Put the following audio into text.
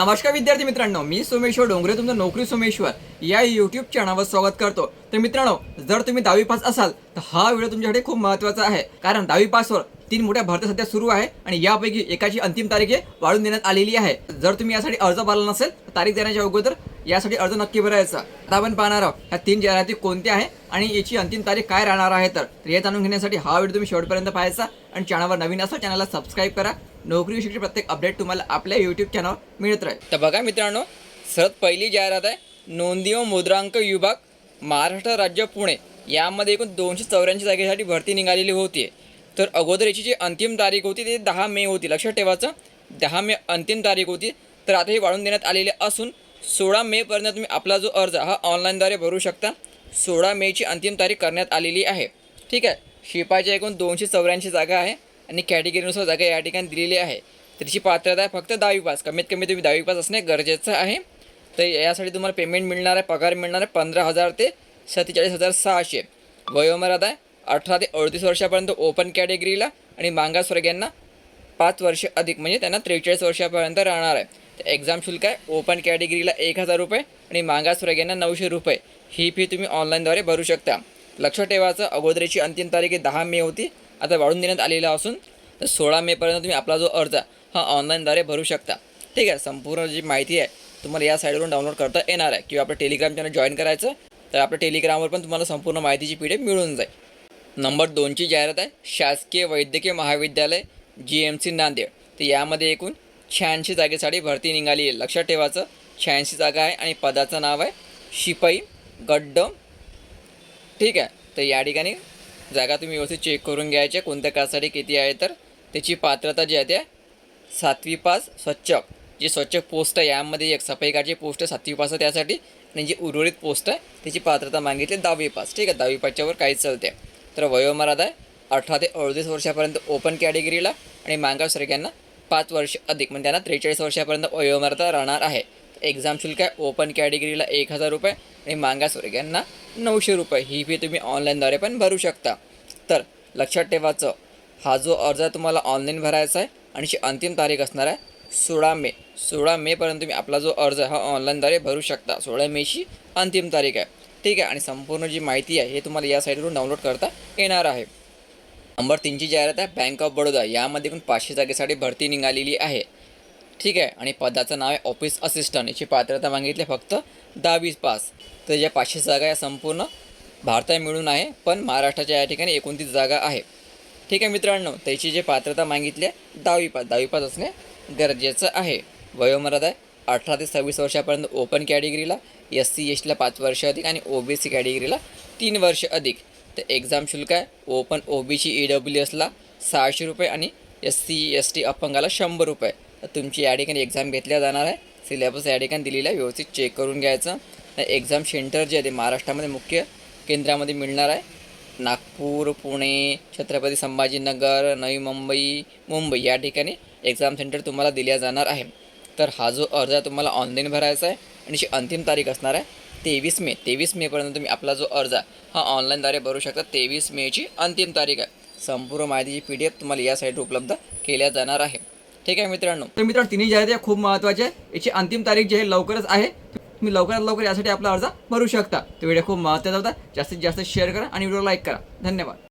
नमस्कार विद्यार्थी मित्रांनो मी सोमेश्वर डोंगरे तुमचं नोकरी सोमेश्वर या युट्यूब चॅनलवर स्वागत करतो. तर मित्रांनो जर तुम्ही दहावी पास असाल तर हा व्हिडिओ तुमच्यासाठी खूप महत्त्वाचा आहे. कारण दहावी पासवर तीन मोठ्या भरत्या सध्या सुरू आहे आणि यापैकी एकाची अंतिम तारीख आहे वाढून देण्यात आलेली आहे. जर तुम्ही यासाठी अर्ज भरला नसेल तर तारीख देण्याच्या अगोदर यासाठी अर्ज नक्की भरायचा. आता आपण पाहणार आहोत ह्या तीन जाहिराती कोणत्या आहे आणि याची अंतिम तारीख काय राहणार आहे तर तर हे जाणून घेण्यासाठी हा व्हिडिओ तुम्ही शेवटपर्यंत पाहायचा आणि चॅनलवर नवीन असा चॅनलला सबस्क्राईब करा. नोकरीविषयीचे प्रत्येक अपडेट तुम्हाला आपल्या यूट्यूब चॅनलवर मिळत राहील. तर बघा मित्रांनो सर्वात पहिली जाहिरात आहे नोंदी व मुद्रांक विभाग महाराष्ट्र राज्य पुणे. यामध्ये एकूण दोनशे चौऱ्याऐंशी जागेसाठी भरती निघालेली होती तर अगोदर याची जी अंतिम तारीख होती ती दहा मे होती. लक्षात ठेवायचं दहा मे अंतिम तारीख होती. तर आता ही वाढून देण्यात आलेली असून सोळा मेपर्यंत तुम्ही आपला जो अर्ज हा ऑनलाईनद्वारे भरू शकता. सोळा मेची अंतिम तारीख करण्यात आलेली आहे. ठीक आहे? शिपायच्या एकूण दोनशे चौऱ्याऐंशी जागा आहे. आणि कॅटेगरीनुसार जागा या ठिकाणी दिलेली आहे. त्याची पात्रता आहे फक्त दहावी पास. कमीत कमी तुम्ही दहावी पास असणे गरजेचं आहे. तर यासाठी तुम्हाला पेमेंट मिळणार आहे पगार मिळणार आहे पंधरा हजार ते सत्तेचाळीस हजार सहाशे. वयोमर्यादा आहे अठरा ते अडतीस वर्षापर्यंत ओपन कॅटेगरीला आणि मागासवर्गीयांना पाच वर्ष अधिक म्हणजे त्यांना त्रेचाळीस वर्षापर्यंत राहणार आहे. तर एक्झाम शुल्क आहे ओपन कॅटेगरीला एक हजार रुपये आणि मागासवर्गीयांना नऊशे रुपये. ही फी तुम्ही ऑनलाईनद्वारे भरू शकता. लक्षात ठेवायचं अगोदरची अंतिम तारीख दहा मे होती. आता वाढून देण्यात आलेला असून तर सोळा मेपर्यंत तुम्ही आपला जो अर्ज हा ऑनलाईनद्वारे भरू शकता. ठीक आहे संपूर्ण जी माहिती आहे तुम्हाला या साईडवरून डाउनलोड करता येणार आहे. किंवा आपलं टेलिग्राम चॅनल जॉईन करायचं तर आपल्या टेलिग्रामवर पण तुम्हाला संपूर्ण माहितीची पी डी मिळून जाईल. नंबर दोनची जाहिरात आहे शासकीय वैद्यकीय महाविद्यालय जी एम सी नांदेड. तर यामध्ये एकूण शहाऐंशी जागेसाठी भरती निघाली आहे. लक्षात ठेवायचं शहाऐंशी जागा आहे आणि पदाचं नाव आहे शिपाई गड्ड ठीक आहे तर या ठिकाणी जागा तुम्ही व्यवस्थित चेक करून घ्यायच्या. कोणत्या कासाठी किती आहे तर त्याची पात्रता जी आहे त्या सातवी पास स्वच्छक जी स्वच्छक पोस्ट आहे यामध्ये एक सफाई कार्डची पोस्ट आहे सातवी पास आहे त्यासाठी. आणि जी उर्वरित पोस्ट आहे त्याची पात्रता मागितली दहावी पास. ठीक आहे दहावी पासच्यावर काहीच चालते तर वयोमर्यादा आहे अठरा ते अडतीस वर्षापर्यंत ओपन कॅटेगरीला आणि मागासवर्गीयांना पाच वर्ष अधिक म्हणजे त्यांना त्रेचाळीस वर्षापर्यंत वयोमर्यादा राहणार आहे. एक्झाम शुल्क आहे. ओपन कॅटेगरीला एक हजार रुपये आणि मागासवर्गीयांना नऊशे रुपये. ही फी तुम्ही ऑनलाईनद्वारे पण भरू शकता. तर लक्षात ठेवायचं हा जो अर्ज तुम्हाला ऑनलाईन भरायचा आहे आणि जी अंतिम तारीख असणार आहे सोळा मे. सोळा मेपर्यंत तुम्ही आपला जो अर्ज हा ऑनलाईनद्वारे भरू शकता. सोळा मेची अंतिम तारीख आहे. ठीक आहे? आणि संपूर्ण जी माहिती आहे हे तुम्हाला या साईटवरून डाउनलोड करता येणार आहे. नंबर तीनची जाहिरात आहे बँक ऑफ बडोदा यामध्ये पण पाचशे जागेसाठी भरती निघालेली आहे. ठीक आहे. आणि पदाचं नाव आहे ऑफिस असिस्टंट. याची पात्रता मागितली फक्त दहावीस पास. तर या पाचशे जागा या संपूर्ण भारतात मिळून आहे. पण महाराष्ट्राच्या या ठिकाणी एकोणतीस जागा आहे. ठीक आहे मित्रांनो त्याची जे पात्रता मागितली आहे दहावी पास. दहावी पास असणे गरजेचं आहे. वयोमर्यादा आहे अठरा ते सव्वीस वर्षापर्यंत ओपन कॅटेगरीला एस सी एस टीला पाच वर्ष अधिक आणि ओ बी सी कॅटेगरीला तीन वर्ष अधिक. तर एक्झाम शुल्क आहे open O B C E W एसला सहाशे रुपये आणि एस सी एस टी अपंगाला शंभर रुपये. तुमची या ठिकाणी एक्झाम घेतल्या जाणार आहे. सिलेबस या ठिकाणी दिलेला आहे. व्यवस्थित चेक करून घ्यायचं. एक्झाम सेंटर जे आहे ते महाराष्ट्रामध्ये मुख्य केंद्रामध्ये मिळणार आहे. नागपूर पुणे छत्रपती संभाजीनगर नवी मुंबई मुंबई या ठिकाणी एक्झाम सेंटर तुम्हाला दिल्या जाणार आहे. तर हा जो अर्ज आहे तुम्हाला ऑनलाईन भरायचा आहे आणि जी अंतिम तारीख असणार आहे तेवीस मे. तेवीस मेपर्यंत तुम्ही आपला जो अर्ज आहे हा ऑनलाईनद्वारे भरू शकता. तेवीस मेची अंतिम तारीख आहे. संपूर्ण माहितीची पी डी एफ तुम्हाला या साईटवर उपलब्ध केल्या जाणार आहे. ठीक आहे मित्रांनो. तर मित्रांनो तिन्ही जाहिराती खूप महत्त्वाचे आहे याची अंतिम तारीख जी आहे लवकरच आहे. तुम्ही लवकरात लवकर यासाठी आपला अर्ज भरू शकता. तो व्हिडिओ खूप महत्त्वाचा होता. जास्तीत जास्त शेअर करा आणि व्हिडिओ लाईक करा. धन्यवाद.